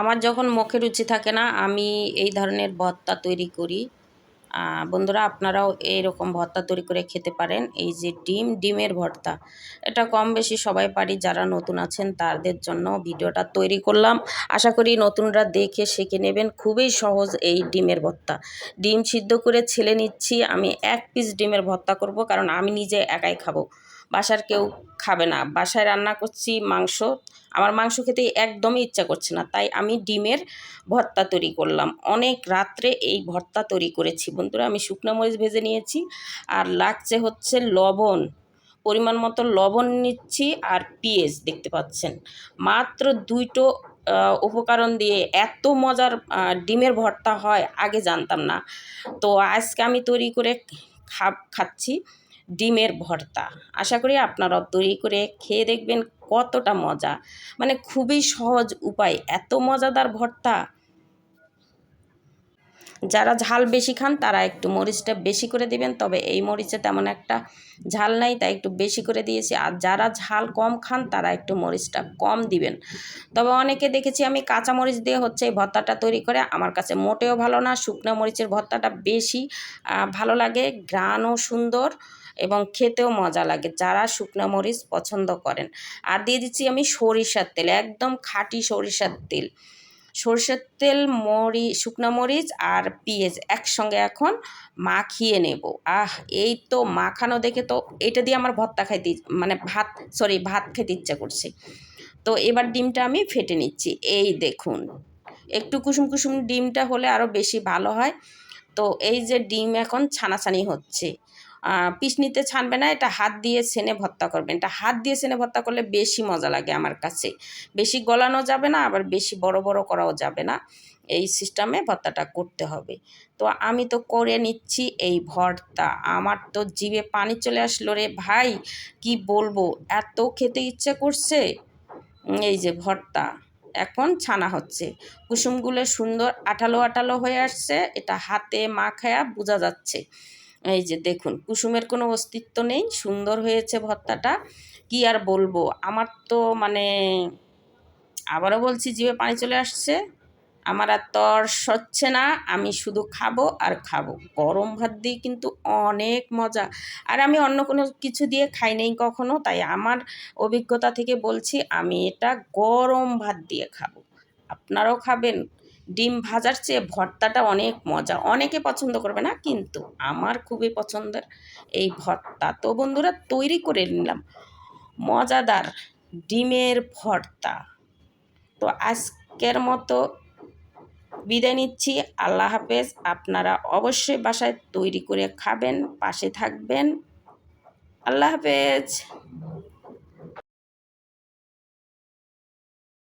আমার যখন মুখে রুচি থাকে না, আমি এই ধরনের ভর্তা তৈরি করি। বন্ধুরা, আপনারাও এইরকম ভর্তা তৈরি করে খেতে পারেন। এই যে ডিম, ডিমের ভর্তা, এটা কম বেশি সবাই পারি। যারা নতুন আছেন, তাদের জন্য ভিডিওটা তৈরি করলাম। আশা করি নতুনরা দেখে, শিখে নেবেন। খুবই সহজ এই ডিমের ভর্তা। ডিম সিদ্ধ করে ছেলে নিচ্ছি, আমি এক পিস ডিমের ভর্তা করব, কারণ আমি নিজে একাই খাব। বাসার কেউ খাবে না। বাসায় রান্না করছি মাংস। আমার মাংস খেতে একদমই ইচ্ছা করছে না। তাই আমি ডিমের ভর্তা তৈরি করলাম। অনেক রাত্রে এই ভর্তা তৈরি করেছি। বন্ধুরা, আমি শুকনো মরিচ ভেজে নিয়েছি। আর লাগছে হচ্ছে লবণ। পরিমাণ মতো লবণ নিচ্ছি আর পেঁয়াজ, দেখতে পাচ্ছেন। মাত্র দুইটো উপকরণ দিয়ে এত মজার ডিমের ভর্তা হয়, আগে জানতাম না। তো আজকে আমি তৈরি করে খা, খাচ্ছি। ডিমের ভর্তা। আশা করি আপনারা তৈরি করে খেয়ে দেখবেন কতটা মজা। মানে খুবই সহজ উপায়, এত মজাদার ভর্তা। যারা ঝাল বেশি খান, তারা একটু মরিচটা বেশি করে দিবেন, তবে এই মরিচে তেমন একটা ঝাল নাই, তাই একটু বেশি করে দিয়েছি। আর যারা ঝাল কম খান, তারা একটু মরিচটা কম দিবেন। তবে অনেকে দেখেছি, আমি কাঁচা মরিচ দিয়ে হচ্ছে এই ভর্তাটা তৈরি করে, আমার কাছে মোটেও ভালো না। শুকনো মরিচের ভর্তাটা বেশি ভালো লাগে গ্রানও সুন্দর। এবং খেতেও মজা লাগে। যারা শুকনো মরিচ পছন্দ করেন। আর দিয়ে দিচ্ছি আমি সরিষার তেল, একদম খাঁটি সরিষার তেল। সরষের তেল, মরি, শুকনো মরিচ আর পেঁয়াজ একসঙ্গে এখন মাখিয়ে নেব। আহ, এই তো মাখানো দেখে তো এটা দিয়ে আমার ভর্তা খাইতে মানে ভাত সরি ভাত খেতে ইচ্ছা করছে। তো এবার ডিমটা আমি ফেটে নিচ্ছি। এই দেখুন, একটু কুসুম কুসুম ডিমটা হলে আরও বেশি ভালো হয়। তো এই যে ডিম এখন ছানাছানি হচ্ছে। পিসনিতে ছানবে না, এটা হাত দিয়ে ছেনে ভর্তা করবেন এটা হাত দিয়ে ছেনে ভর্তা করলে বেশি মজা লাগে আমার কাছে। বেশি গলানো যাবে না, আবার বেশি বড় বড় করাও যাবে না। এই সিস্টেমে ভর্তাটা করতে হবে। তো আমি তো করে নিচ্ছি এই ভর্তা। আমার তো জিভে পানি চলে আসলো রে ভাই, কি বলব? এত খেতে ইচ্ছে করছে। এই যে ভর্তা এখন ছানা হচ্ছে। কুসুমগুলো সুন্দর আঠালো আঠালো হয়ে আসছে, এটা হাতে মাখায়া বোঝা যাচ্ছে। এই যে দেখুন, কুসুমের কোনো অস্তিত্ব নেই, সুন্দর হয়েছে ভর্তাটা কি আর বলব? আমার তো মানে আবারও বলছি, জিভে পানি চলে আসছে। আমার আর তর সচ্ছে না, আমি শুধু খাব আর খাব। গরম ভাত দিয়ে কিন্তু অনেক মজা। আর আমি অন্য কোনো কিছু দিয়ে খাই নেই কখনো, তাই আমার অভিজ্ঞতা থেকে বলছি, আমি এটা গরম ভাত দিয়ে খাব। আপনারাও খাবেন ডিম ভাজার চেয়ে ভর্তাটা অনেক মজা। অনেকে পছন্দ করবে না, কিন্তু আমার খুবই পছন্দের এই ভর্তা। তো বন্ধুরা, তৈরি করে নিলাম মজাদার ডিমের ভর্তা। তো আজকের মতো বিদায় নিচ্ছি। আল্লাহ হাফেজ। আপনারা অবশ্যই বাসায় তৈরি করে খাবেন, পাশে থাকবেন। আল্লাহ হাফেজ।